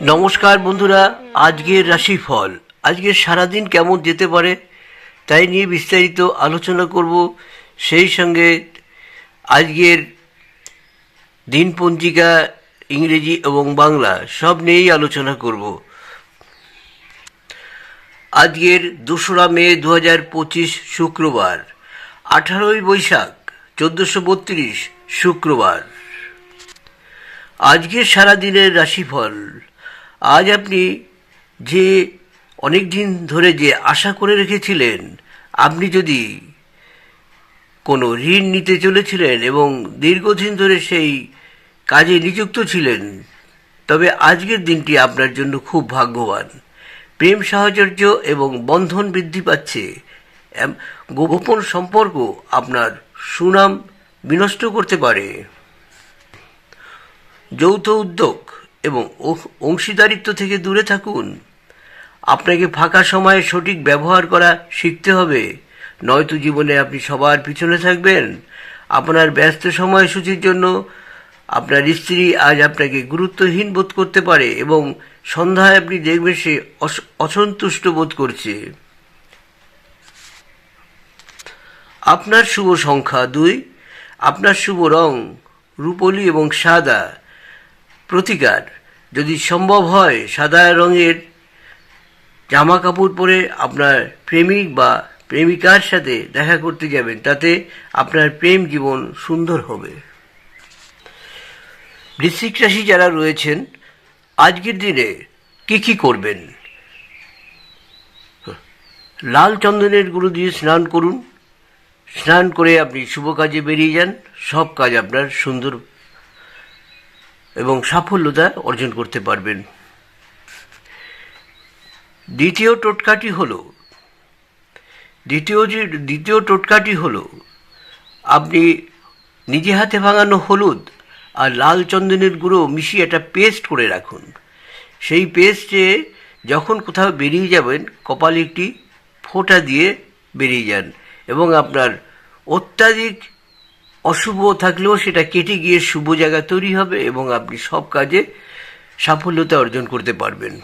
নমস্কার বন্ধুরা, আজকের রাশিফল। আজকের সারাদিন কেমন যেতে পারে, তাই নিয়ে বিস্তারিত আলোচনা করব। সেই সঙ্গে আজকের দিন পঞ্জিকা ইংরেজি এবং বাংলা সব নিয়েই আলোচনা করব। আজকের দোসরা মে দু হাজার পঁচিশ শুক্রবার, আঠারোই বৈশাখ চোদ্দোশো বত্রিশ শুক্রবার। আজকের সারাদিনের রাশিফল আজ আপনি যে অনেক দিন ধরে যে আশা করে রেখেছিলেন, আপনি যদি কোনো ঋণ নিতে চলেছিলেন এবং দীর্ঘদিন ধরে সেই কাজে নিযুক্ত ছিলেন, তবে আজকের দিনটি আপনার জন্য খুব ভাগ্যবান। প্রেম সাহচর্য এবং বন্ধন বৃদ্ধি পাচ্ছে। গোপন সম্পর্ক আপনার সুনাম বিনষ্ট করতে পারে। যৌথ উদ্যোগ এবং অংশীদারিত্ব থেকে দূরে থাকুন। আপনাকে ফাঁকা সময়ে সঠিক ব্যবহার করা শিখতে হবে। নয়তো জীবনে আপনি সবার পিছনে থাকবেন। আপনার ব্যস্ত সময়সূচির জন্য আপনার স্ত্রী আজ আপনাকে গুরুত্বহীন বোধ করতে পারে এবং সন্ধ্যায় আপনি দেখবেন সে অস- অসন্তুষ্ট বোধ করছে। আপনার শুভ সংখ্যা দুই। আপনার শুভ রং রূপলি এবং সাদা। প্রতিকার। যদি সম্ভব হয় সাদা রঙের জামা কাপড় পরে আপনার প্রেমিক বা প্রেমিকার সাথে দেখা করতে যাবেন, তাতে আপনার প্রেম জীবন সুন্দর হবে। বৃশ্চিক রাশি যারা রয়েছেন, আজকের দিনে কি কি করবেন? লাল চন্দনের গুঁড়ো দিয়ে স্নান করুন। স্নান করে আপনি শুভ কাজে বেরিয়ে যান। সব কাজ আপনার সুন্দর এবং সাফল্যতা অর্জন করতে পারবেন। দ্বিতীয় টোটকাটি হলো, দ্বিতীয় যে দ্বিতীয় টোটকাটি হলো, আপনি নিজে হাতে ভাঙানো হলুদ আর লাল চন্দনের গুঁড়ো মিশিয়ে একটা পেস্ট করে রাখুন। সেই পেস্টে যখন কোথাও বেরিয়ে যাবেন, কপালে একটি ফোঁটা দিয়ে বেরিয়ে যান এবং আপনার অত্যাধিক অশুভ থাকলেও সেটা কেটে গিয়ে শুভ জায়গা তৈরি হবে এবং আপনি সব কাজে সাফল্যতা অর্জন করতে পারবেন।